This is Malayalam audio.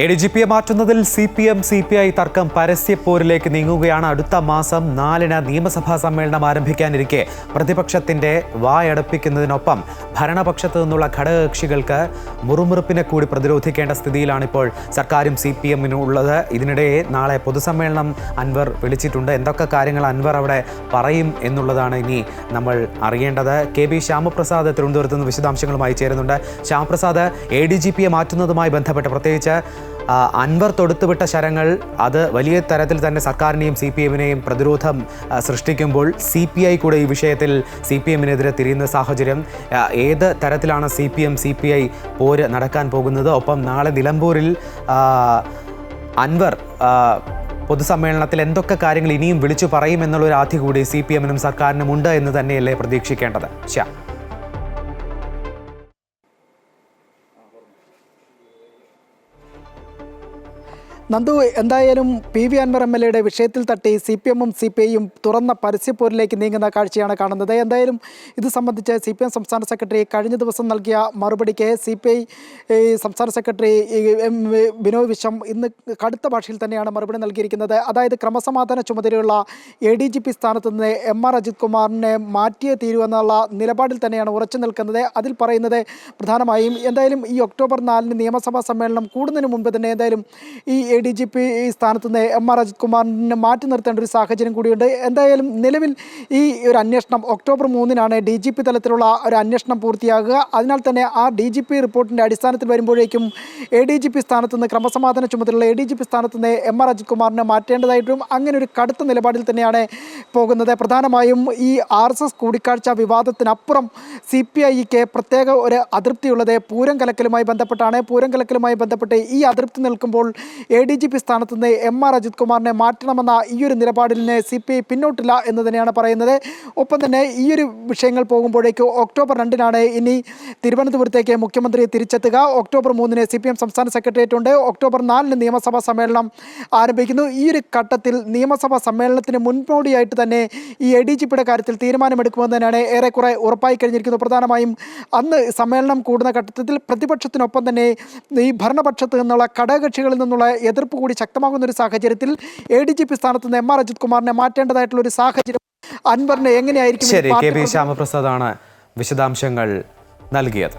എ ഡി ജി പിയെ മാറ്റുന്നതിൽ C P M C P I തർക്കം പരസ്യപ്പോരിലേക്ക് നീങ്ങുകയാണ്. അടുത്ത മാസം നാലിന് നിയമസഭാ സമ്മേളനം ആരംഭിക്കാനിരിക്കെ പ്രതിപക്ഷത്തിന്റെ വായടപ്പിക്കുന്നതിനൊപ്പം ഭരണപക്ഷത്തു നിന്നുള്ള ഘടകകക്ഷികൾക്ക് മുറുമുറുപ്പിനെ കൂടി പ്രതിരോധിക്കേണ്ട സ്ഥിതിയിലാണ് ഇപ്പോൾ സർക്കാരും സി പി എമ്മിനും ഉള്ളത് ഇതിനിടെ നാളെ പൊതുസമ്മേളനം അൻവർ വിളിച്ചിട്ടുണ്ട്. എന്തൊക്കെ കാര്യങ്ങൾ അൻവർ അവിടെ പറയും എന്നുള്ളതാണ് ഇനി നമ്മൾ അറിയേണ്ടത്. കെ ബി ശ്യാമപ്രസാദ് തിരുവനന്തപുരത്ത് നിന്ന് വിശദാംശങ്ങളുമായി ചേരുന്നുണ്ട്. ശ്യാമപ്രസാദ് എ ഡി ജി പിയെ മാറ്റുന്നതുമായി ബന്ധപ്പെട്ട് പ്രത്യേകിച്ച് അൻവർ തൊടുത്തുവിട്ട ശരങ്ങൾ അത് വലിയ തരത്തിൽ തന്നെ സർക്കാരിനെയും സി പി എമ്മിനെയും പ്രതിരോധം സൃഷ്ടിക്കുമ്പോൾ സി പി ഐ കൂടെ ഈ വിഷയത്തിൽ സി പി എമ്മിനെതിരെ തിരിയുന്ന സാഹചര്യം ഏത് തരത്തിലാണ് C P M C P I പോര് നടക്കാൻ പോകുന്നത്? ഒപ്പം നാളെ നിലമ്പൂരിൽ അൻവർ പൊതുസമ്മേളനത്തിൽ എന്തൊക്കെ കാര്യങ്ങൾ ഇനിയും വിളിച്ചു പറയുമെന്നുള്ളൊരു ആധി കൂടി സി പി എമ്മിനും സർക്കാരിനും ഉണ്ട് എന്ന് തന്നെയല്ലേ പ്രതീക്ഷിക്കേണ്ടത്? ശ്യാം. നന്ദു എന്തായാലും P V Anvar M L എയുടെ വിഷയത്തിൽ തട്ടി സി പി എമ്മും സി പി ഐയും തുറന്ന പരസ്യപ്പോരിലേക്ക് നീങ്ങുന്ന കാഴ്ചയാണ് കാണുന്നത്. എന്തായാലും ഇത് സംബന്ധിച്ച് സി പി എം സംസ്ഥാന സെക്രട്ടറി കഴിഞ്ഞ ദിവസം നൽകിയ മറുപടിക്ക് സി പി ഐ സംസ്ഥാന സെക്രട്ടറി എം, ബിനോയ് വിശ്വം ഇന്ന് കടുത്ത ഭാഷയിൽ തന്നെയാണ് മറുപടി നൽകിയിരിക്കുന്നത്. അതായത് ക്രമസമാധാന ചുമതലയുള്ള എ ഡി ജി പി സ്ഥാനത്ത് നിന്ന് എം ആർ അജിത് കുമാറിനെ മാറ്റിയേ തീരുവെന്നുള്ള നിലപാടിൽ തന്നെയാണ് ഉറച്ചു നിൽക്കുന്നത്. അതിൽ പറയുന്നത് പ്രധാനമായും എന്തായാലും ഈ ഒക്ടോബർ നാലിന് നിയമസഭാ സമ്മേളനം കൂടുന്നതിന് മുമ്പ് തന്നെ എന്തായാലും ഈ എ ഡി ജി പി സ്ഥാനത്ത് നിന്ന് എം ആർ അജിത് കുമാറിനെ മാറ്റി നിർത്തേണ്ട ഒരു സാഹചര്യം കൂടിയുണ്ട്. എന്തായാലും നിലവിൽ ഈ ഒരു അന്വേഷണം ഒക്ടോബർ മൂന്നിനാണ് ഡി ജി പി തലത്തിലുള്ള ഒരു അന്വേഷണം പൂർത്തിയാകുക. അതിനാൽ തന്നെ ആ ഡി ജി പി റിപ്പോർട്ടിന്റെ അടിസ്ഥാനത്തിൽ വരുമ്പോഴേക്കും എ ഡി ജി പി സ്ഥാനത്ത് നിന്ന് ക്രമസമാധാന ചുമതലയുള്ള എ ഡി ജി പി സ്ഥാനത്ത് നിന്ന് എം ആർ അജിത് കുമാറിനെ മാറ്റേണ്ടതായിട്ടും അങ്ങനെ ഒരു കടുത്ത നിലപാടിൽ തന്നെയാണ് പോകുന്നത്. പ്രധാനമായും ഈ ആർ എസ് എസ് കൂടിക്കാഴ്ച വിവാദത്തിനപ്പുറം സി പി ഐക്ക് പ്രത്യേക ഒരു അതൃപ്തിയുള്ളത് പൂരം കലക്കലുമായി ബന്ധപ്പെട്ടാണ്. പൂരം കലക്കലുമായി ബന്ധപ്പെട്ട് ഈ അതൃപ്തി നിൽക്കുമ്പോൾ എ ഡി ജി പി സ്ഥാനത്ത് നിന്ന് എം ആർ അജിത് കുമാറിനെ മാറ്റണമെന്ന ഈ ഒരു നിലപാടിൽ നിന്ന് സി പി ഐ പിന്നോട്ടില്ല എന്ന് തന്നെയാണ് പറയുന്നത്. ഒപ്പം തന്നെ ഈ ഒരു വിഷയങ്ങൾ പോകുമ്പോഴേക്കും ഒക്ടോബർ രണ്ടിനാണ് ഇനി തിരുവനന്തപുരത്തേക്ക് മുഖ്യമന്ത്രി തിരിച്ചെത്തുക. ഒക്ടോബർ മൂന്നിന് സി പി എം സംസ്ഥാന സെക്രട്ടേറിയറ്റ് ഉണ്ട്. ഒക്ടോബർ നാലിന് നിയമസഭാ സമ്മേളനം ആരംഭിക്കുന്നു. ഈ ഒരു ഘട്ടത്തിൽ നിയമസഭാ സമ്മേളനത്തിന് മുൻപോടിയായിട്ട് തന്നെ ഈ എ ഡി ജി പിയുടെ കാര്യത്തിൽ തീരുമാനമെടുക്കുമെന്ന് തന്നെയാണ് ഏറെക്കുറെ ഉറപ്പായി കഴിഞ്ഞിരിക്കുന്നത് പ്രധാനമായും അന്ന് സമ്മേളനം കൂടുന്ന ഘട്ടത്തിൽ പ്രതിപക്ഷത്തിനൊപ്പം തന്നെ ഈ ഭരണപക്ഷത്ത് നിന്നുള്ള ഘടകകക്ഷികളിൽ നിന്നുള്ള എതിർപ്പ് കൂടി ശക്തമാകുന്ന ഒരു സാഹചര്യത്തിൽ എ ഡി ജി പി സ്ഥാനത്ത് നിന്ന് എം ആർ അജിത് കുമാറിനെ മാറ്റേണ്ടതായിട്ടുള്ള ഒരു സാഹചര്യം അൻവറിനെ എങ്ങനെയായിരിക്കും ശരി കെ പി ശ്യാമപ്രസാദാണ് വിശദാംശങ്ങൾ നൽകിയത്.